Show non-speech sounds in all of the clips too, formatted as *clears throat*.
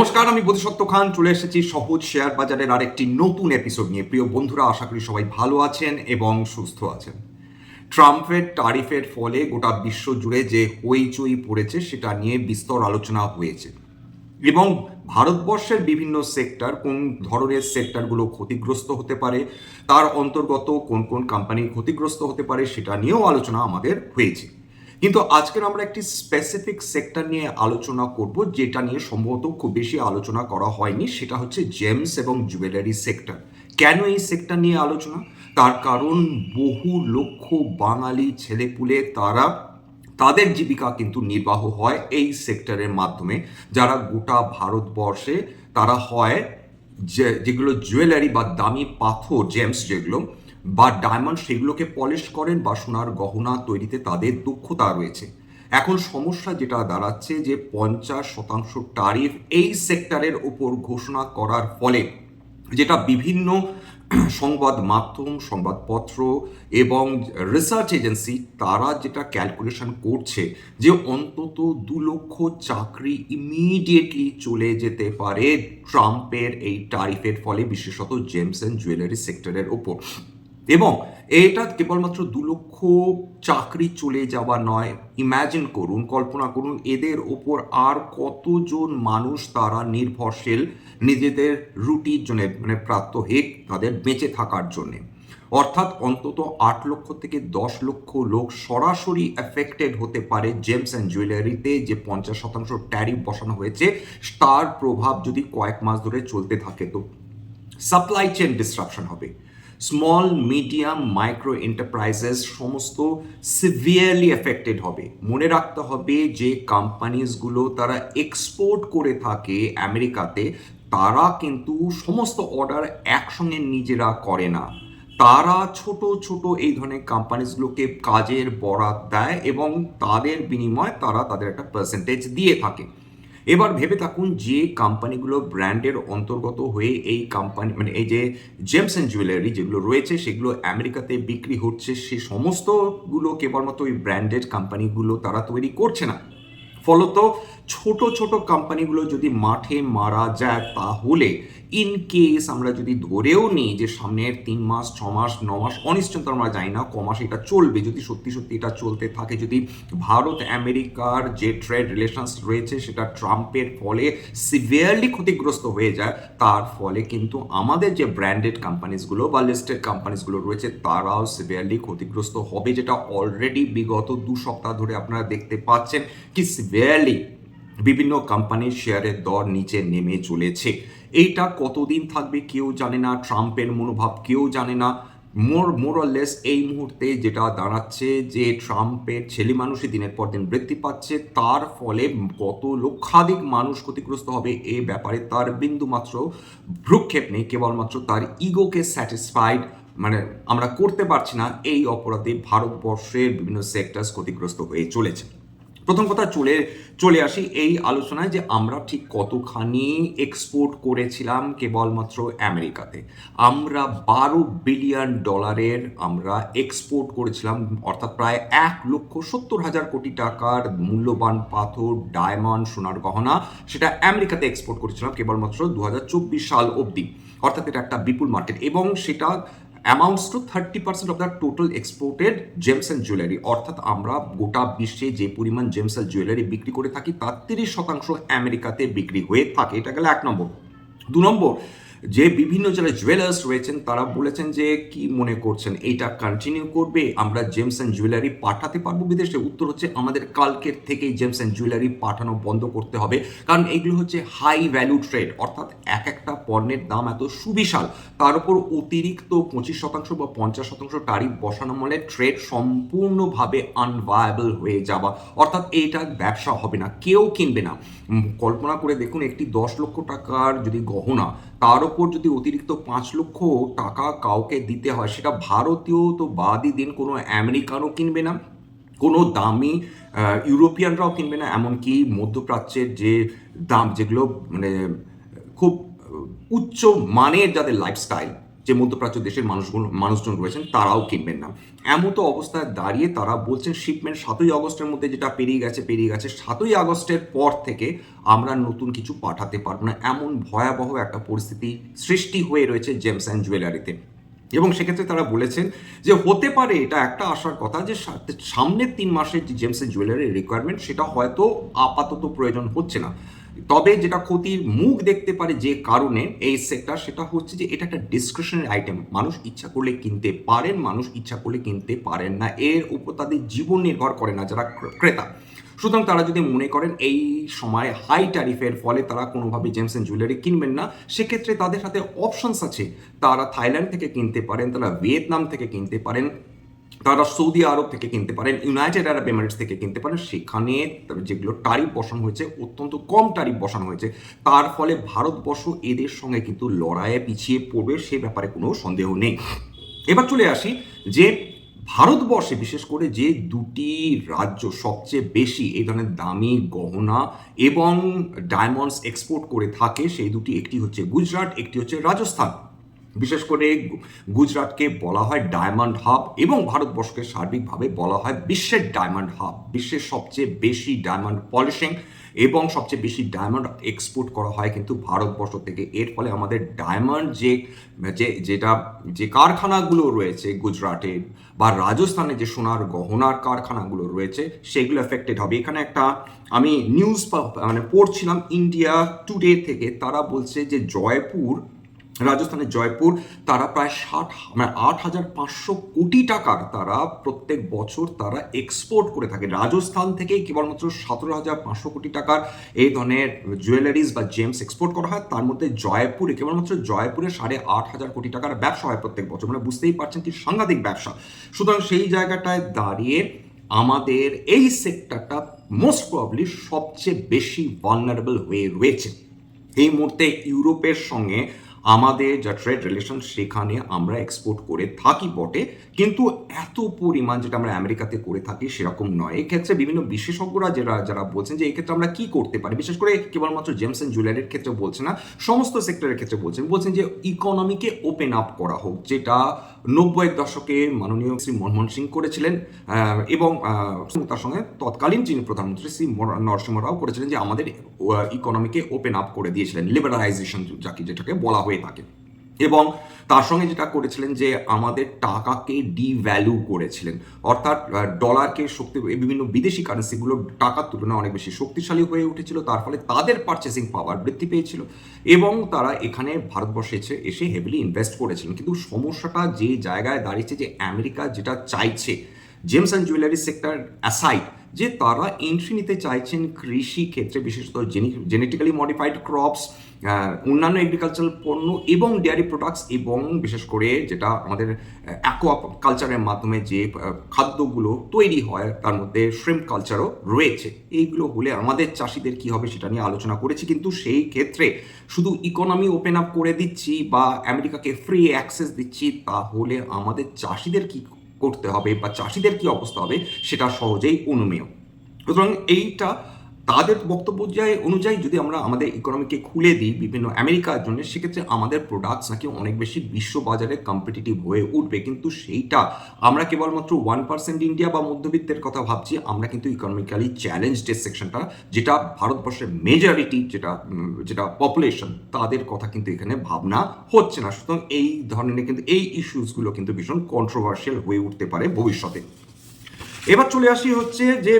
নমস্কার, আমি বোধিসত্ত্ব খান। চলে এসেছি সহজ শেয়ার বাজারের আরেকটি নতুন এপিসোড নিয়ে। প্রিয় বন্ধুরা, আশা করি সবাই ভালো আছেন এবং সুস্থ আছেন। ট্রাম্পের টারিফের ফলে গোটা বিশ্ব জুড়ে যে হইচই পড়েছে, সেটা নিয়ে বিস্তর আলোচনা হয়েছে। এবং ভারতবর্ষের বিভিন্ন সেক্টর কোন ধরনের সেক্টরগুলো ক্ষতিগ্রস্ত হতে পারে, তার অন্তর্গত কোন কোন কোম্পানি ক্ষতিগ্রস্ত হতে পারে, সেটা নিয়েও আলোচনা আমাদের হয়েছে। কিন্তু আজকের আমরা একটি স্পেসিফিক সেক্টর নিয়ে আলোচনা করব, যেটা নিয়ে সম্ভবত খুব বেশি আলোচনা করা হয়নি, সেটা হচ্ছে জেমস এবং জুয়েলারি সেক্টর কেন এই সেক্টর নিয়ে আলোচনা? তার কারণ বহু লক্ষ বাঙালি ছেলেপুলে তারা তাদের জীবিকা কিন্তু নির্বাহ হয় এই সেক্টরের মাধ্যমে। যারা গোটা ভারতবর্ষে তারা হয় যে, যেগুলো জুয়েলারি বা দামি পাথর জেমস যেগুলো বা ডায়মন্ড সেগুলোকে পলিশ করেন বা সোনার গহনা তৈরিতে তাদের দক্ষতা রয়েছে। এখন সমস্যা যেটা দাঁড়াচ্ছে যে পঞ্চাশ শতাংশ টারিফ এই সেক্টরের ওপর ঘোষণা করার ফলে যেটা বিভিন্ন *clears throat* সংবাদ মাধ্যম, সংবাদপত্র এবং রিসার্চ এজেন্সি তারা যেটা ক্যালকুলেশন করছে যে অন্তত দু লক্ষ চাকরি ইমিডিয়েটলি চলে যেতে পারে ট্রাম্পের এই টারিফের ফলে, বিশেষত জেমস অ্যান্ড জুয়েলারি সেক্টরের ওপর। এবং এটা কেবলমাত্র দু লক্ষ চাকরি চলে যাওয়া নয়। ইম্যাজিন করুন, কল্পনা করুন, এদের ওপর আর কতজন মানুষ তারা নির্ভরশীল নিজেদের রুটির জন্য মানে প্রাপ্ত প্রাত্যহিক তাদের বেঁচে থাকার জন্যে। অর্থাৎ অন্তত আট লক্ষ থেকে দশ লক্ষ লোক সরাসরি এফেক্টেড হতে পারে জেমস অ্যান্ড জুয়েলারিতে যে পঞ্চাশ শতাংশ ট্যারিফ বসানো হয়েছে, তার প্রভাব যদি কয়েক মাস ধরে চলতে থাকে, তো সাপ্লাই চেন ডিসরাপশন হবে। স্মল মিডিয়াম মাইক্রো এন্টারপ্রাইজেস সমস্ত সিভিয়ারলি এফেক্টেড হবে। মনে রাখতে হবে যে কোম্পানিজগুলো তারা এক্সপোর্ট করে থাকে আমেরিকাতে, তারা কিন্তু সমস্ত অর্ডার একসঙ্গে নিজেরা করে না। তারা ছোট ছোট এই ধরনের কোম্পানিজগুলোকে কাজের বরাত দেয় এবং তাদের বিনিময়ে তারা তাদের একটা পার্সেন্টেজ দিয়ে থাকে। এবার ভেবে থাকুন যে কোম্পানিগুলো ব্র্যান্ডের অন্তর্গত হয়ে এই কোম্পানি মানে এই যে জেমস অ্যান্ড জুয়েলারি যেগুলো রয়েছে, সেগুলো আমেরিকাতে বিক্রি হচ্ছে, সে সমস্তগুলো কেবলমাত্র ওই ব্র্যান্ডেড কোম্পানিগুলো তারা তৈরি করছে না। ফলত ছোট ছোট কোম্পানিগুলো যদি মাঠে মারা যায়, তাহলে ইন কেস আমরা যদি ধরেও নিই যে সামনের তিন মাস, ছ মাস, ন মাস, অনিশ্চিত আমরা জানি না ক মাস এটা চলবে। যদি সত্যি সত্যি এটা চলতে থাকে, যদি ভারত, আমেরিকার যে ট্রেড রিলেশনস রয়েছে সেটা ট্রাম্পের ফলে সিভিয়ারলি ক্ষতিগ্রস্ত হয়ে যায়, তার ফলে কিন্তু আমাদের যে ব্র্যান্ডেড কোম্পানিজগুলো বা লিস্টেড কোম্পানিজগুলো রয়েছে, তারাও সিভিয়ারলি ক্ষতিগ্রস্ত হবে, যেটা অলরেডি বিগত দু সপ্তাহ ধরে আপনারা দেখতে পাচ্ছেন কি সিভিয়ারলি বিভিন্ন কোম্পানির শেয়ারের দর নিচে নেমে চলেছে। এইটা কতদিন থাকবে কেউ জানে না ট্রাম্পের মনোভাব কেউ জানে না। মোর মোরলেস এই মুহূর্তে যেটা দাঁড়াচ্ছে যে ট্রাম্পের ছেলে মানুষই দিনের পর দিন বৃদ্ধি পাচ্ছে, তার ফলে কত লক্ষাধিক মানুষ ক্ষতিগ্রস্ত হবে এ ব্যাপারে তার বিন্দু মাত্র ভ্রুক্ষেপ নেই, কেবলমাত্র তার ইগোকে স্যাটিসফাইড মানে আমরা করতে পারছি না, এই অপরাধে ভারতবর্ষের বিভিন্ন সেক্টরস ক্ষতিগ্রস্ত হয়ে চলেছে। প্রথম কথা চলে চলে আসি এই আলোচনায় যে আমরা ঠিক কতখানি এক্সপোর্ট করেছিলাম কেবলমাত্র আমেরিকাতে। আমরা বারো বিলিয়ন ডলারের আমরা এক্সপোর্ট করেছিলাম, অর্থাৎ প্রায় এক লক্ষ সত্তর হাজার কোটি টাকার মূল্যবান পাথর ডায়মন্ড সোনার গহনা, সেটা আমেরিকাতে এক্সপোর্ট করেছিলাম কেবলমাত্র দু হাজার চব্বিশ সাল অবধি। অর্থাৎ এটা একটা বিপুল মার্কেট এবং সেটা amounts to thirty percent of the total exported gems and jewellery অর্থাৎ আমরা গোটা বিশ্বে যে পরিমাণ জেমস অ্যান্ড জুয়েলারি বিক্রি করে থাকি তার তিরিশ শতাংশ আমেরিকাতে বিক্রি হয়ে থাকে। এটা গেলে এক নম্বর। দু নম্বর যে বিভিন্ন যারা জুয়েলার্স রয়েছেন, তারা বলেছেন যে, কি মনে করছেন? এইটা কন্টিনিউ করবে? আমরা জেমস অ্যান্ড জুয়েলারি পাঠাতে পারব বিদেশে? উত্তর হচ্ছে, আমাদের কালকের থেকেই জেমস অ্যান্ড জুয়েলারি পাঠানো বন্ধ করতে হবে। কারণ এগুলো হচ্ছে হাই ভ্যালু ট্রেড অর্থাৎ এক একটা পণ্যের দাম এত সুবিশাল। তার উপর অতিরিক্ত পঁচিশ শতাংশ বা পঞ্চাশ শতাংশ টারিফ বসানো মানে ট্রেড সম্পূর্ণভাবে আনভায়াবল হয়ে যাওয়া। অর্থাৎ এইটা ব্যবসা হবে না, কেউ কিনবে না। কল্পনা করে দেখুন, একটি দশ লক্ষ টাকার যদি গহনা তার ওপর যদি অতিরিক্ত পাঁচ লক্ষ টাকা কাউকে দিতে হয়, সেটা ভারতীয় তো বাদই দিন, কোনো আমেরিকানও কিনবে না, কোনো দামি ইউরোপিয়ানরাও কিনবে না, এমনকি মধ্যপ্রাচ্যের যে দাম, যেগুলো মানে খুব উচ্চ মানের যাদের লাইফস্টাইল যে মধ্যপ্রাচ্য দেশের মানুষগুলো, মানুষজন রয়েছেন, তারাও কিনবেন না। এমন তো অবস্থায় দাঁড়িয়ে তারা বলছেন শিপমেন্ট সাতই আগস্টের মধ্যে যেটা পেরিয়ে গেছে পেরিয়ে গেছে। সাতই আগস্টের পর থেকে আমরা নতুন কিছু পাঠাতে পারব না। এমন ভয়াবহ একটা পরিস্থিতি সৃষ্টি হয়ে রয়েছে জেমস অ্যান্ড জুয়েলারিতে। এবং সেক্ষেত্রে তারা বলেছেন যে, হতে পারে এটা একটা আসার কথা যে সামনের তিন মাসের যে জেমসের জুয়েলারির রিকোয়ারমেন্ট সেটা হয়তো আপাতত প্রয়োজন হচ্ছে না। তবে যেটা ক্ষতির মুখ দেখতে পারে যে কারণে এই সেক্টর সেটা হচ্ছে যে এটা একটা ডিসক্রিপশনারি আইটেম মানুষ ইচ্ছা করলে কিনতে পারেন, মানুষ ইচ্ছা করলে কিনতে পারেন না। এর উপর তাদের জীবন নির্ভর করে না যারা ক্রেতা। সুতরাং তারা যদি মনে করেন এই সময় হাই ট্যারিফের ফলে তারা কোনোভাবে জেমস অ্যান্ড জুয়েলারি কিনবেন না, সেক্ষেত্রে তাদের সাথে অপশনস আছে। তারা থাইল্যান্ড থেকে কিনতে পারেন, তারা ভিয়েতনাম থেকে কিনতে পারেন। তারা সৌদি আরব থেকে কিনতে পারেন, ইউনাইটেড আরব এমিরেটস থেকে কিনতে পারেন। সেখানে যেগুলো টারিফ বসানো হয়েছে, অত্যন্ত কম টারিফ বসানো হয়েছে। তার ফলে ভারতবর্ষ এদের সঙ্গে কিন্তু লড়াইয়ে পিছিয়ে পড়বে সে ব্যাপারে কোনো সন্দেহ নেই। এবার চলে আসি যে ভারতবর্ষে, বিশেষ করে যে দুটি রাজ্য সবচেয়ে বেশি এই ধরনের দামি গহনা এবং ডায়মন্ডস এক্সপোর্ট করে থাকে, সেই দুটি, একটি হচ্ছে গুজরাট, একটি হচ্ছে রাজস্থান। বিশেষ করে গুজরাটকে বলা হয় ডায়মন্ড হাব এবং ভারতবর্ষকে সার্বিকভাবে বলা হয় বিশ্বের ডায়মন্ড হাব, বিশ্বের সবচেয়ে বেশি ডায়মন্ড পলিশিং এবং সবচেয়ে বেশি ডায়মন্ড এক্সপোর্ট করা হয় কিন্তু ভারতবর্ষ থেকে। এর ফলে আমাদের ডায়মন্ড যে যে, যেটা, যে কারখানাগুলো রয়েছে গুজরাটে বা রাজস্থানে যে সোনার গহনার কারখানাগুলো রয়েছে, সেগুলো এফেক্টেড হবে। এখানে একটা আমি নিউজ মানে পড়ছিলাম ইন্ডিয়া টুডে থেকে। তারা বলছে যে জয়পুর রাজস্থানের জয়পুর, তারা প্রায় ষাট মানে আট হাজার পাঁচশো কোটি টাকার তারা প্রত্যেক বছর তারা এক্সপোর্ট করে থাকে। রাজস্থান থেকে কেবলমাত্র সতেরো হাজার পাঁচশো কোটি টাকার এই ধরনের জুয়েলারিজ বা জেমস এক্সপোর্ট করা হয়। তার মধ্যে জয়পুরে, কেবলমাত্র জয়পুরে সাড়ে আট হাজার কোটি টাকার ব্যবসা হয় প্রত্যেক বছর। মানে বুঝতেই পারছেন কি সাংঘাতিক ব্যবসা। সুতরাং সেই জায়গাটায় দাঁড়িয়ে আমাদের এই সেক্টরটা মোস্ট প্রবলি সবচেয়ে বেশি ভালনারেবল হয়ে রয়েছে। এই মুহূর্তে ইউরোপের সঙ্গে আমাদের যা ট্রেড রিলেশন সেখানে আমরা এক্সপোর্ট করে থাকি বটে। কিন্তু এত পরিমাণ যেটা আমরা আমেরিকাতে করে থাকি সেরকম নয়। এক্ষেত্রে বিভিন্ন বিশেষজ্ঞরা যারা যারা বলছেন যে এক্ষেত্রে আমরা কি করতে পারি, বিশেষ করে কেবলমাত্র জেমস অ্যান্ড জুয়েলারির ক্ষেত্রে বলছে না, সমস্ত সেক্টরের ক্ষেত্রে বলছেন। বলছেন যে ইকোনমিকে ওপেন আপ করা হোক, যেটা নব্বইয়ের দশকে মাননীয় শ্রী মনমোহন সিং করেছিলেন এবং তার সঙ্গে তৎকালীন যিনি প্রধানমন্ত্রী শ্রী নরসিংহ রাও করেছিলেন যে আমাদের ইকোনমিকে ওপেন আপ করে দিয়েছিলেন লিবারালাইজেশন যাকে যেটাকে বলা হয়ে থাকে। এবং তার সঙ্গে যেটা করেছিলেন যে আমাদের টাকাকে ডিভ্যালু করেছিলেন। অর্থাৎ ডলারকে শক্তি বিভিন্ন বিদেশি কারেন্সিগুলো টাকার তুলনায় অনেক বেশি শক্তিশালী হয়ে উঠেছিল। তার ফলে তাদের পারচেসিং পাওয়ার বৃদ্ধি পেয়েছিল এবং তারা এখানে ভারতবর্ষে এসে এসে হেভিলি ইনভেস্ট করেছিলেন। কিন্তু সমস্যাটা যে জায়গায় দাঁড়িয়েছে, যে আমেরিকা যেটা চাইছে gems and jewellery sector aside যে তারা এন্ট্রি নিতে চাইছেন কৃষি ক্ষেত্রে, বিশেষত জেনেটিক্যালি মডিফাইড ক্রপস অন্যান্য এগ্রিকালচারাল পণ্য এবং ডেয়ারি প্রোডাক্টস এবং বিশেষ করে যেটা আমাদের অ্যাকোয়া কালচারের মাধ্যমে যে খাদ্যগুলো তৈরি হয়, তার মধ্যে শ্রিম কালচারও রয়েছে। এইগুলো হলে আমাদের চাষিদের কি হবে সেটা নিয়ে আলোচনা করেছি, কিন্তু সেই ক্ষেত্রে শুধু ইকোনমি ওপেন আপ করে দিচ্ছি বা আমেরিকাকে ফ্রি অ্যাক্সেস দিচ্ছি, তাহলে আমাদের চাষিদের কি করতে হবে বা চাষিদের কি অবস্থা হবে, সেটা সহজেই অনুমেয়। সুতরাং এইটা তাদের বক্তব্য অনুযায়ী যদি আমরা আমাদের ইকোনমিকে খুলে দিই বিভিন্ন আমেরিকার জন্য, সেক্ষেত্রে আমাদের প্রোডাক্টস নাকি অনেক বেশি বিশ্ব বাজারে কম্পিটিটিভ হয়ে উঠবে। কিন্তু সেইটা আমরা কেবলমাত্র ওয়ান পার্সেন্ট ইন্ডিয়া বা মধ্যবিত্তের কথা ভাবছি, আমরা কিন্তু ইকোনমিক্যালি চ্যালেঞ্জড সেকশনটা যেটা ভারতবর্ষের মেজরিটি যেটা যেটা পপুলেশন তাদের কথা কিন্তু এখানে ভাবনা হচ্ছে না। সুতরাং এই ধরনের কিন্তু, এই ইস্যুসগুলো কিন্তু ভীষণ কন্ট্রোভার্সিয়াল হয়ে উঠতে পারে ভবিষ্যতে। এবার চলে আসি হচ্ছে যে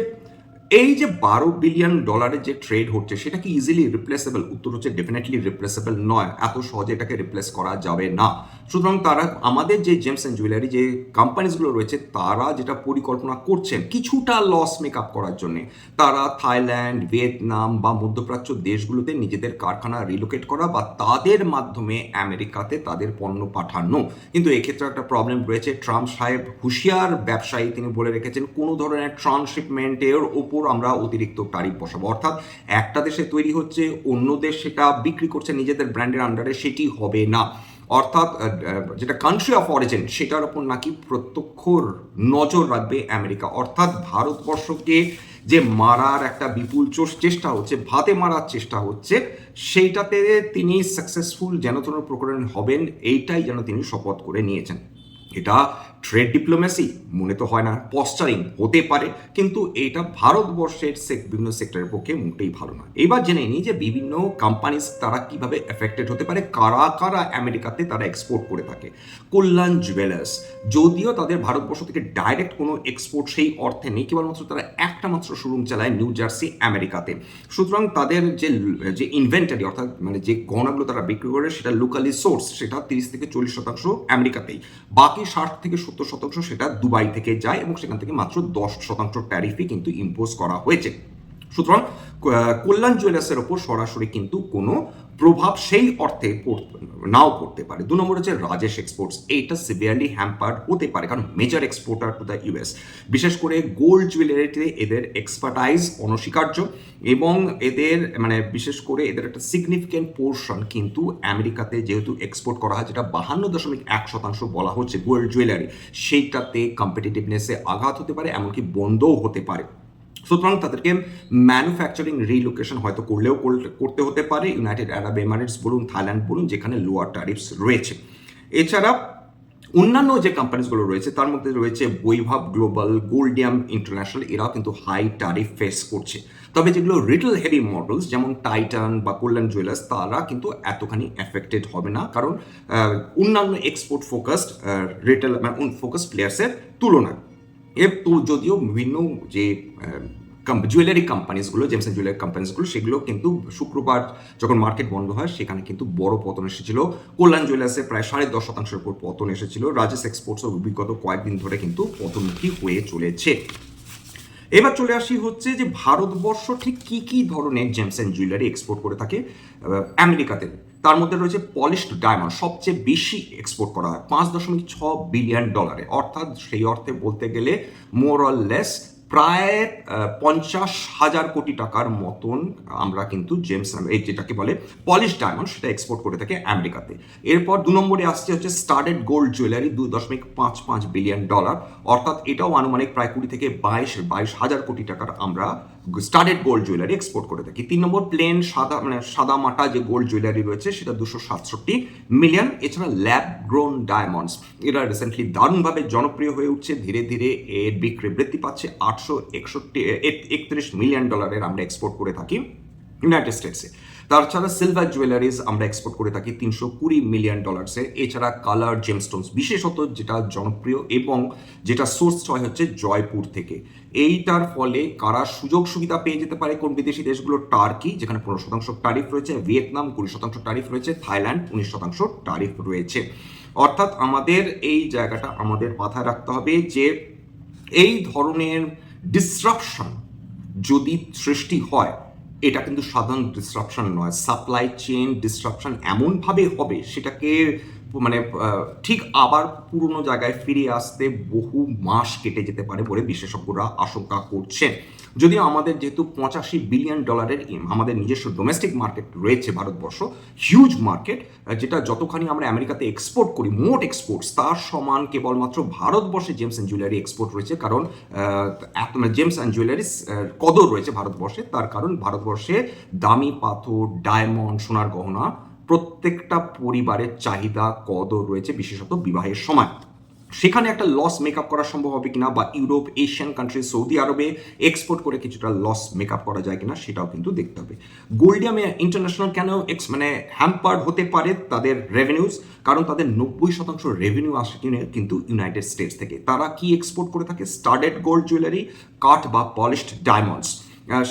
এই যে বারো বিলিয়ন ডলারের যে ট্রেড হচ্ছে, সেটা কি ইজিলি রিপ্লেসেবল উত্তর হচ্ছে ডেফিনেটলি রিপ্লেসেবল নয়। এত সহজে এটাকে রিপ্লেস করা যাবে না। সুতরাং তারা, আমাদের যে জেমস অ্যান্ড জুয়েলারি যে কোম্পানিজগুলো রয়েছে, তারা যেটা পরিকল্পনা করছেন কিছুটা লস মেক আপ করার জন্য। তারা থাইল্যান্ড ভিয়েতনাম বা মধ্যপ্রাচ্য দেশগুলোতে নিজেদের কারখানা রিলোকেট করা বা তাদের মাধ্যমে আমেরিকাতে তাদের পণ্য পাঠানো। কিন্তু এক্ষেত্রে একটা প্রবলেম রয়েছে। ট্রাম্প সাহেব হুঁশিয়ার ব্যবসায়ী তিনি বলে রেখেছেন, কোনো ধরনের ট্রান্সশিপমেন্টের ওপর আমরা অতিরিক্ত তারিফ বসাবো। অর্থাৎ একটা দেশে তৈরি হচ্ছে, অন্য দেশ সেটা বিক্রি করছে নিজেদের ব্র্যান্ডের আন্ডারে সেটি হবে না। অর্থাৎ যেটা কান্ট্রি অফ অরিজিন সেটার ওপর নাকি প্রত্যক্ষ নজর রাখবে আমেরিকা। অর্থাৎ ভারতবর্ষকে যে মারার একটা বিপুল চোষ- চেষ্টা হচ্ছে, ভাতে মারার চেষ্টা হচ্ছে, সেইটাতে তিনি সাকসেসফুল যেন কোনো প্রকরণ হবেন, এইটাই যেন তিনি শপথ করে নিয়েছেন। এটা ট্রেড ডিপ্লোমেসি মনে তো হয় না পশ্চারিং হতে পারে, কিন্তু এটা ভারতবর্ষের বিভিন্ন সেক্টরের পক্ষে মোটেই ভালো না। এবার জেনে নিই যে বিভিন্ন কোম্পানিজ তারা কীভাবে এফেক্টেড হতে পারে, কারা কারা আমেরিকাতে তারা এক্সপোর্ট করে থাকে। কল্যাণ জুয়েলার্স যদিও তাদের ভারতবর্ষ থেকে ডাইরেক্ট কোনো এক্সপোর্ট সেই অর্থে নেই, কেবলমাত্র তারা একটা মাত্র শোরুম চালায় নিউ জার্সি আমেরিকাতে। সুতরাং তাদের যে যে ইনভেন্টারি অর্থাৎ মানে যে গহনাগুলো তারা বিক্রি করে, সেটা লোকালি সোর্স সেটা তিরিশ থেকে চল্লিশ শতাংশ আমেরিকাতেই। বাকি ষাট থেকে সত্তর শতাংশ সেটা দুবাই থেকে যায় এবং সেখান থেকে মাত্র দশ শতাংশ ট্যারিফই কিন্তু ইম্পোজ করা হয়েছে। সুতরাং কল্যাণ জুয়েলার্সের ওপর সরাসরি কিন্তু কোনো প্রভাব সেই অর্থে নাও পড়তে পারে। দু নম্বর হচ্ছে রাজেশ এক্সপোর্টস। এইটা সিভিয়ারলি হ্যাম্পার্ড হতে পারে, কারণ major exporter to the US বিশেষ করে গোল্ড জুয়েলারিতে এদের এক্সপার্টাইজ অনস্বীকার্য এবং এদের মানে বিশেষ করে এদের একটা সিগনিফিকেন্ট পোর্শন কিন্তু আমেরিকাতে যেহেতু এক্সপোর্ট করা হয়, যেটা বাহান্ন দশমিক এক শতাংশ বলা হচ্ছে গোল্ড জুয়েলারি সেইটাতে কম্পিটিটিভনেসে আঘাত হতে পারে, এমনকি বন্ধও হতে পারে। সুতরাং তাদেরকে ম্যানুফ্যাকচারিং রিলোকেশন হয়তো করলেও করলে- করতে হতে পারে। ইউনাইটেড আরব এমারেটস বলুন থাইল্যান্ড বলুন, যেখানে লোয়ার ট্যারিফস রয়েছে। এছাড়া অন্যান্য যে কোম্পানিজগুলো রয়েছে, তার মধ্যে রয়েছে বৈভব গ্লোবাল গোল্ডিয়াম ইন্টারন্যাশনাল এরাও কিন্তু হাই ট্যারিফ ফেস করছে। তবে যেগুলো রিটেল হেভি মডেলস যেমন টাইটান বা কল্যাণ জুয়েলার্স তারা কিন্তু এতখানি এফেক্টেড হবে না। কারণ অন্যান্য এক্সপোর্ট ফোকাসড রিটেল মানে ফোকাস প্লেয়ার্সের তুলনায়। এর তো, যদিও বিভিন্ন যে জুয়েলারি কোম্পানিজগুলো জেমস অ্যান্ড জুয়েলারি কোম্পানিজগুলো সেগুলো কিন্তু শুক্রবার যখন মার্কেট বন্ধ হয়, সেখানে কিন্তু বড় পতন এসেছিল। কল্যাণ জুয়েলার্সে প্রায় সাড়ে দশ শতাংশের উপর পতন এসেছিল। রাজেশ এক্সপোর্টসও বিগত কয়েকদিন ধরে কিন্তু পতনমুখী হয়ে চলেছে। এবার চলে আসি হচ্ছে যে ভারতবর্ষ ঠিক কি কি ধরনের জেমস অ্যান্ড জুয়েলারি এক্সপোর্ট করে থাকে আমেরিকাতে। তার মধ্যে রয়েছে পলিশড ডায়মন্ড সবচেয়ে বেশি এক্সপোর্ট করা হয়, পাঁচ দশমিক ছ বিলিয়ন ডলারে অর্থাৎ সেই অর্থে বলতে গেলে মোর অর লেস প্রায় পঞ্চাশ হাজার কোটি টাকার মতন আমরা কিন্তু জেমস এই যেটাকে বলে পলিশ ডায়মন্ড সেটা এক্সপোর্ট করে থাকে আমেরিকাতে। এরপর দু নম্বরে আসছে হচ্ছে স্টার্টেড গোল্ড জুয়েলারি দুই দশমিক পাঁচ পাঁচ বিলিয়ন ডলার অর্থাৎ এটাও আনুমানিক প্রায় কুড়ি থেকে বাইশ বাইশ হাজার কোটি টাকার আমরা স্টার্টেড গোল্ড জুয়েলারি এক্সপোর্ট করে থাকি। তিন নম্বর প্লেন সাদা মানে সাদা মাটা যে গোল্ড জুয়েলারি রয়েছে, সেটা দুশো সাতষট্টি মিলিয়ন এছাড়া ল্যাব গ্রোন ডায়মন্ডস এরা রিসেন্টলি দারুণভাবে জনপ্রিয় হয়ে উঠছে। ধীরে ধীরে এর বিক্রি বৃদ্ধি পাচ্ছে। আটশো একষট্টি একত্রিশ মিলিয়ন ডলারের আমরা এক্সপোর্ট করে থাকি ইউনাইটেড স্টেটসে তাছাড়া সিলভার জুয়েলারিজ আমরা এক্সপোর্ট করে থাকি তিনশো কুড়ি মিলিয়ন ডলার্সে এছাড়া কালার জেমস্টোনস বিশেষত যেটা জনপ্রিয় এবং যেটা সোর্স হয় হচ্ছে জয়পুর থেকে। এইটার ফলে কারা সুযোগ সুবিধা পেয়ে যেতে পারে কোন বিদেশি দেশগুলো? টার্কি, যেখানে পনেরো শতাংশ ট্যারিফ রয়েছে। ভিয়েতনাম, কুড়ি শতাংশ ট্যারিফ রয়েছে। থাইল্যান্ড, উনিশ শতাংশ ট্যারিফ রয়েছে। অর্থাৎ আমাদের এই জায়গাটা আমাদের মাথায় রাখতে হবে যে এই ধরনের ডিসরাপশন যদি সৃষ্টি হয় এটা কিন্তু সাধারণ ডিসরাপশন নয়। সাপ্লাই চেন ডিসরাপশন এমনভাবে হবে সেটাকে মানে ঠিক আবার পুরনো জায়গায় ফিরে আসতে বহু মাস কেটে যেতে পারে বলে বিশেষজ্ঞরা আশঙ্কা করছেন। যদিও আমাদের যেহেতু পঁচাশি বিলিয়ন ডলারের আমাদের নিজস্ব ডোমেস্টিক মার্কেট রয়েছে ভারতবর্ষ হিউজ মার্কেট যেটা যতখানি আমরা আমেরিকাতে এক্সপোর্ট করি, মোট এক্সপোর্টস তার সমান কেবলমাত্র ভারতবর্ষে জেমস অ্যান্ড জুয়েলারি এক্সপোর্ট রয়েছে, কারণ জেমস অ্যান্ড জুয়েলারিস কদর রয়েছে ভারতবর্ষে, তার কারণ ভারতবর্ষে দামি পাথর ডায়মন্ড সোনার গহনা প্রত্যেকটা পরিবারের চাহিদা কদর রয়েছে বিশেষত বিবাহের সময়। সেখানে একটা লস মেকআপ করা সম্ভব হবে কিনা বা ইউরোপ এশিয়ান কান্ট্রি সৌদি আরবে এক্সপোর্ট করে কিছুটা লস মেকআপ করা যায় কিনা সেটাও কিন্তু দেখতে হবে। গোল্ডিয়ামে ইন্টারন্যাশনাল কেন এক্স মানে হ্যাম্পার্ড হতে পারে তাদের রেভিনিউজ কারণ তাদের নব্বই শতাংশ রেভিনিউ আসে কিনে কিন্তু ইউনাইটেড স্টেটস থেকে। তারা কি এক্সপোর্ট করে থাকে? স্টার্ডেড গোল্ড জুয়েলারি কাঠ বা পলিশড ডায়মন্ডস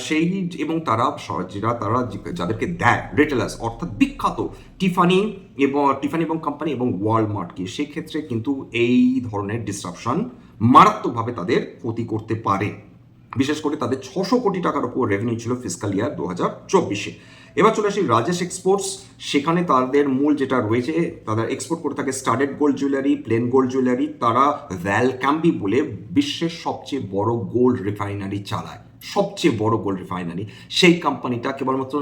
সেই এবং তারা যারা তারা যাদেরকে দেয় রিটেলার্স অর্থাৎ বিখ্যাত টিফানি এবং টিফানি এবং কোম্পানি এবং ওয়ালমার্টকে সেক্ষেত্রে কিন্তু এই ধরনের ডিসরাপশন মারাত্মকভাবে তাদের ক্ষতি করতে পারে। বিশেষ করে তাদের ছশো কোটি টাকার উপর রেভিনিউ ছিল ফিসকাল ইয়ার দু হাজার চব্বিশে। এবার চলে আসি রাজেশ এক্সপোর্টস সেখানে তাদের মূল যেটা রয়েছে তাদের এক্সপোর্ট করে থাকে studded gold jewellery plain gold jewellery তারা ভ্যালক্যাম্বি বলে বিশ্বের সবচেয়ে বড় গোল্ড রিফাইনারি চালায়। সবচেয়ে বড় গোল্ড রিফাইনারি সেই কোম্পানিটা কেবলমাত্র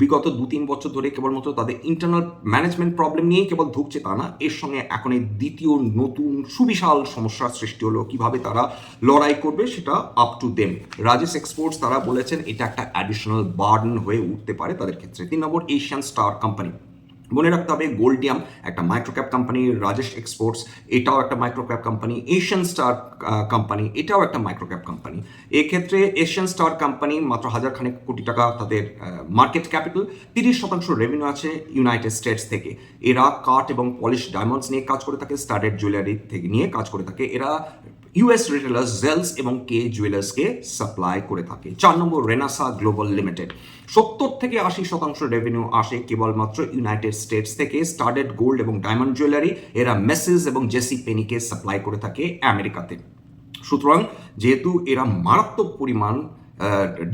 বিগত দু তিন বছর ধরে কেবলমাত্র তাদের ইন্টারনাল ম্যানেজমেন্ট প্রবলেম নিয়েই কেবল ধুকছে তা না, এর সঙ্গে এখন এই দ্বিতীয় নতুন সুবিশাল সমস্যার সৃষ্টি হলো, কীভাবে তারা লড়াই করবে সেটা up to them Rajesh exports তারা বলেছেন, এটা একটা অ্যাডিশনাল বার্ডন হয়ে উঠতে পারে তাদের ক্ষেত্রে। তিন নম্বর এশিয়ান স্টার কোম্পানি মনে রাখতে হবে গোল্ডিয়াম একটা মাইক্রোক্যাপ কোম্পানি রাজেশ এক্সপোর্টস এটাও একটা microcap company Asian star company এটাও একটা মাইক্রোক্যাপ কোম্পানি এক্ষেত্রে এশিয়ান স্টার কোম্পানি মাত্র হাজার খানেক কোটি টাকা তাদের মার্কেট ক্যাপিটাল তিরিশ শতাংশ রেভিনিউ আছে ইউনাইটেড স্টেটস থেকে। এরা কাঠ এবং পলিশ ডায়মন্ডস নিয়ে কাজ করে থাকে স্টার্টেড জুয়েলারি থেকে নিয়ে কাজ করে থাকে। এরা ইউএস রিটেলার্স জেলস এবং কে জুয়েলার্সকে সাপ্লাই করে থাকে। চার নম্বর রেনাসা গ্লোবাল লিমিটেড সত্তর থেকে আশি শতাংশ রেভিনিউ আসে কেবলমাত্র ইউনাইটেড স্টেটস থেকে। স্টার্টেড গোল্ড এবং ডায়মন্ড জুয়েলারি এরা মেসেজ এবং জেসি পেনিকে সাপ্লাই করে থাকে আমেরিকাতে। সুতরাং, যেহেতু এরা মারাত্মক পরিমাণ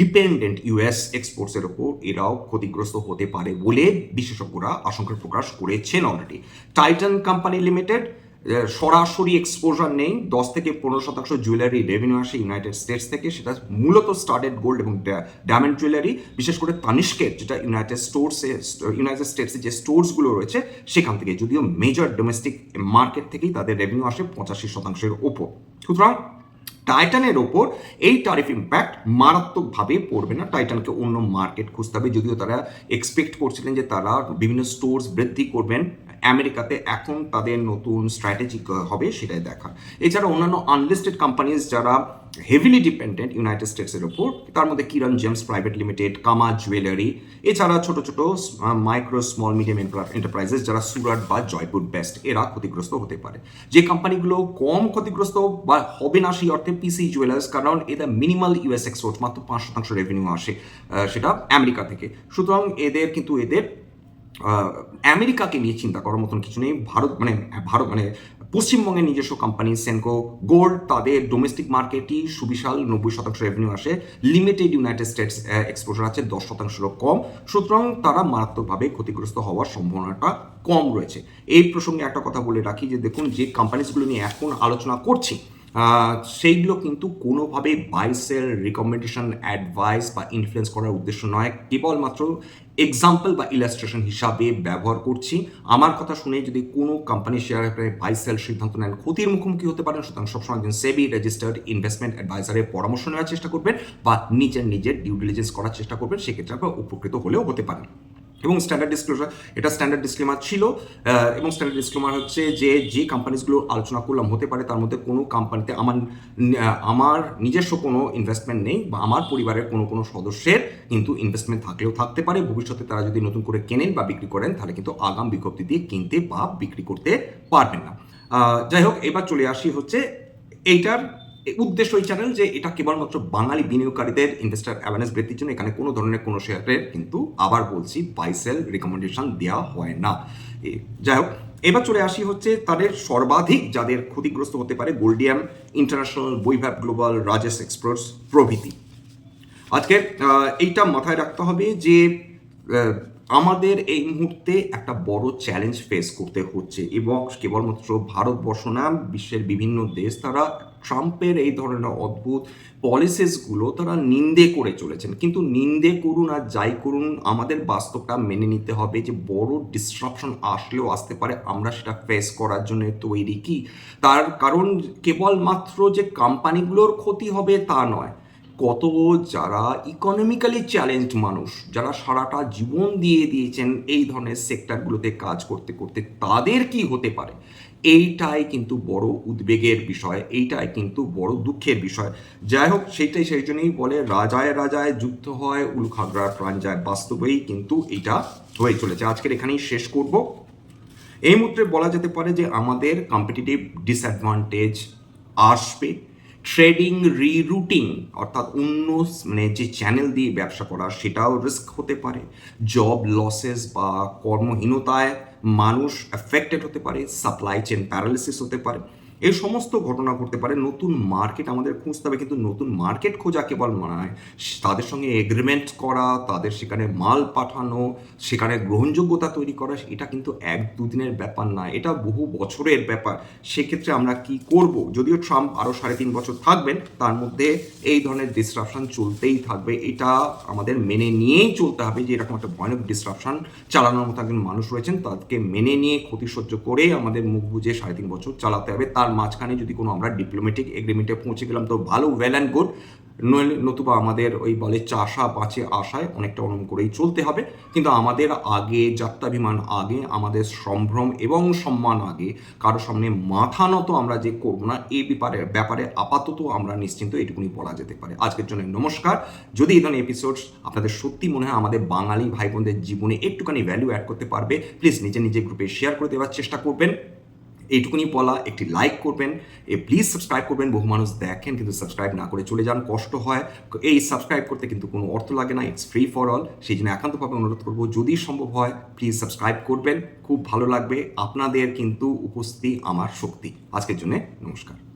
ডিপেন্ডেন্ট ইউএস এক্সপোর্টসের ওপর, এরাও ক্ষতিগ্রস্ত হতে পারে বলে বিশেষজ্ঞরা আশঙ্কা প্রকাশ করেছেন অলরেডি টাইটান কোম্পানি লিমিটেড সরাসরি এক্সপোজার নেই। দশ থেকে পনেরো শতাংশ জুয়েলারি রেভিনিউ আসে ইউনাইটেড স্টেটস থেকে। সেটা মূলত স্টার্টেড গোল্ড এবং ডায়মন্ড জুয়েলারি বিশেষ করে তানিষ্কের যেটা ইউনাইটেড স্টোরসে ইউনাইটেড স্টেটসে যে স্টোর্সগুলো রয়েছে, সেখান থেকে। যদিও মেজর ডোমেস্টিক মার্কেট থেকেই তাদের রেভিনিউ আসে পঁচাশি শতাংশের ওপর। সুতরাং টাইটানের ওপর এই টারিফ ইম্প্যাক্ট মারাত্মকভাবে পড়বে না। টাইটানকে অন্য মার্কেট খুঁজতে হবে। যদিও তারা এক্সপেক্ট করছিলেন যে তারা বিভিন্ন স্টোর্স বৃদ্ধি করবেন। আমেরিকাতে এখন তাদের নতুন স্ট্র্যাটেজিক হবে সেটাই দেখা এছাড়া অন্যান্য আনলিস্টেড কোম্পানিজ যারা হেভিলি ডিপেন্ডেন্ট ইউনাইটেড স্টেটসের ওপর, তার মধ্যে Kiran gems private limited, Kama jewellery, এছাড়া ছোট ছোট মাইক্রো স্মল মিডিয়াম এন্টারপ্রাইজেস যারা সুরাট বা জয়পুর বেস্ট এরা ক্ষতিগ্রস্ত হতে পারে। যে কোম্পানিগুলো কম ক্ষতিগ্রস্ত বা হবে না সেই অর্থে পিসি জুয়েলার্স কারণ এটা মিনিমাল ইউএস এক্সপোর্ট মাত্র পাঁচ শতাংশ রেভিনিউ আসে সেটা আমেরিকা থেকে। সুতরাং এদের, কিন্তু এদের আমেরিকাকে নিয়ে চিন্তা করার মতন কিছু নেই। ভারত মানে ভারত মানে পশ্চিমবঙ্গের নিজস্ব কোম্পানি সেনকো গোল্ড তাদের ডোমেস্টিক মার্কেটই সুবিশাল নব্বই শতাংশ রেভিনিউ আসে। লিমিটেড ইউনাইটেড স্টেটস এক্সপোজার আছে, দশ শতাংশেরও কম। সুতরাং তারা মারাত্মকভাবে ক্ষতিগ্রস্ত হওয়ার সম্ভাবনাটা কম রয়েছে। এই প্রসঙ্গে একটা কথা বলে রাখি যে, দেখুন, যে কোম্পানিজগুলো নিয়ে এখন আলোচনা করছি সেইগুলো কিন্তু কোনোভাবে বাইসেল রিকমেন্ডেশন অ্যাডভাইস বা ইনফ্লুয়েন্স করার উদ্দেশ্য নয়। কেবলমাত্র এক্সাম্পল বা ইলাস্ট্রেশন হিসাবে ব্যবহার করছি। আমার কথা শুনে যদি কোনো কোম্পানি শেয়ার বাইসেল সিদ্ধান্ত নেন, ক্ষতির মুখোমুখি হতে পারেন। সুতরাং সবসময় একজন সেবি রেজিস্টার্ড ইনভেস্টমেন্ট অ্যাডভাইজারের পরামর্শ নেওয়ার চেষ্টা করবেন বা নিজের নিজের ডিউ ডিলিজেন্স করার চেষ্টা করবেন। সেক্ষেত্রে আপনার উপকৃত হলেও হতে পারেন। এবং স্ট্যান্ডার্ড ডিসক্লোজার এটা স্ট্যান্ডার্ড ডিসক্লেমার ছিল এবং স্ট্যান্ডার্ড ডিসক্লেমার হচ্ছে যে যে কোম্পানিজগুলো আলোচনা করলাম, হতে পারে তার মধ্যে কোনো কোম্পানিতে আমার আমার নিজস্ব কোনো ইনভেস্টমেন্ট নেই বা আমার পরিবারের কোনো কোনো সদস্যের কিন্তু ইনভেস্টমেন্ট থাকলেও থাকতে পারে। ভবিষ্যতে তারা যদি নতুন করে কেনেন বা বিক্রি করেন, তাহলে কিন্তু আগাম বিজ্ঞপ্তি দিয়ে কিনতে বা বিক্রি করতে পারবেন না। যাই হোক, এবার চলে আসি হচ্ছে এইটার উদ্দেশ্য এই চ্যানেল যে এটা কেবলমাত্র বাঙালি বিনিয়োগকারীদের ইনভেস্টার অ্যাওয়ারনেস বৃদ্ধির জন্য, এখানে কোনো ধরনের কোনো শেয়ারের কিন্তু আবার বলছি বাইসেল রিকমেন্ডেশন দেওয়া হয় না। যাই হোক, এবার চলে আসি হচ্ছে তাদের সর্বাধিক যাদের ক্ষতিগ্রস্ত হতে পারে Goldiam International Vaibhav Global Rajesh Express প্রভৃতি। আজকে এইটা মাথায় রাখতে হবে যে আমাদের এই মুহূর্তে একটা বড় চ্যালেঞ্জ ফেস করতে হচ্ছে এবং কেবলমাত্র ভারতবর্ষ না, বিশ্বের বিভিন্ন দেশ তারা ট্রাম্পের এই ধরনের অদ্ভুত পলিসিসগুলো তারা নিন্দে করে চলেছেন। কিন্তু নিন্দে করুন আর যাই করুন, আমাদের বাস্তবটা মেনে নিতে হবে যে বড় ডিস্ট্রাপশন আসলেও আসতে পারে, আমরা সেটা ফেস করার জন্য তৈরি কি? তার কারণ কেবলমাত্র যে কোম্পানিগুলোর ক্ষতি হবে তা নয় কত যারা ইকোনমিক্যালি চ্যালেঞ্জড মানুষ, যারা সারাটা জীবন দিয়ে দিয়েছেন এই ধরনের সেক্টরগুলোতে কাজ করতে করতে, তাদের কি হতে পারে? এইটাই কিন্তু বড় উদ্বেগের বিষয়, এইটাই কিন্তু বড় দুঃখের বিষয়। যাই হোক, সেইটাই সেই জন্যই বলে, রাজায় রাজায় যুদ্ধ হয় উলখাগড়ার প্রাণ যায়, বাস্তবেই কিন্তু এটা হয়ে চলেছে। আজকের এখানেই শেষ করব। এই মুহূর্তে বলা যেতে পারে যে আমাদের কম্পিটিটিভ ডিসঅ্যাডভান্টেজ আসবে। ট্রেডিং রিরুটিং অর্থাৎ অন্য মানে যে চ্যানেল দিয়ে ব্যবসা করা, সেটাও রিস্ক হতে পারে। জব লসেস বা কর্মহীনতায় মানুষ অ্যাফেক্টেড হতে পারে সাপ্লাই চেন প্যারালিসিস হতে পারে। এই সমস্ত ঘটনা ঘটতে পারে। নতুন মার্কেট আমাদের খুঁজতে হবে, কিন্তু নতুন মার্কেট খোঁজা কেবল নয়। তাদের সঙ্গে এগ্রিমেন্ট করা, তাদের সেখানে মাল পাঠানো, সেখানে গ্রহণযোগ্যতা তৈরি করা, এটা কিন্তু এক দুদিনের ব্যাপার না। এটা বহু বছরের ব্যাপার। সেক্ষেত্রে আমরা কি করব? যদিও ট্রাম্প আরও সাড়ে তিন বছর থাকবেন, তার মধ্যে এই ধরনের ডিসরাপশন চলতেই থাকবে। এটা আমাদের মেনে নিয়েই চলতে হবে যে এরকম একটা ভয়ানক ডিসরাপশন চালানোর মতো একজন মানুষ রয়েছেন তাদেরকে মেনে নিয়ে ক্ষতি সহ্য করে আমাদের মুখ বুঝে সাড়ে তিন বছর চালাতে হবে। তার মাঝখানে যদি কোনো আমরা ডিপ্লোম্যাটিক এগ্রিমেন্টে পৌঁছে গেলাম, তো ভালো ওয়েল অ্যান্ড গুড নইলে নতুবা আমাদের ওই বলে চাষা বাঁচে আশায় অনেকটা অনুম করেই চলতে হবে। কিন্তু আমাদের আগে, যাত্রাভিমান আগে, আমাদের সম্ভ্রম এবং সম্মান আগে, কারও সামনে মাথা নত আমরা যে করব না এই ব্যাপারে ব্যাপারে আপাতত আমরা নিশ্চিন্ত এটুকুনি বলা যেতে পারে। আজকের জন্য নমস্কার। যদি এই ধরনের এপিসোডস আপনাদের সত্যি মনে হয় আমাদের বাঙালি ভাই বোনদের জীবনে একটুখানি ভ্যালু অ্যাড করতে পারবে প্লিজ নিজে নিজে গ্রুপে শেয়ার করে দেওয়ার চেষ্টা করবেন। এইটুকুনি বলা, একটি লাইক করবেন, এ প্লিজ সাবস্ক্রাইব করবেন, বহু মানুষ দেখেন কিন্তু সাবস্ক্রাইব না করে চলে যান, কষ্ট হয়। এই সাবস্ক্রাইব করতে কিন্তু কোনো অর্থ লাগে না ইটস ফ্রি ফর অল সেই জন্য একান্তভাবে অনুরোধ করব, যদি সম্ভব হয় প্লিজ সাবস্ক্রাইব করবেন, খুব ভালো লাগবে, আপনাদের কিন্তু উপস্থিতি আমার শক্তি। আজকের জন্য নমস্কার।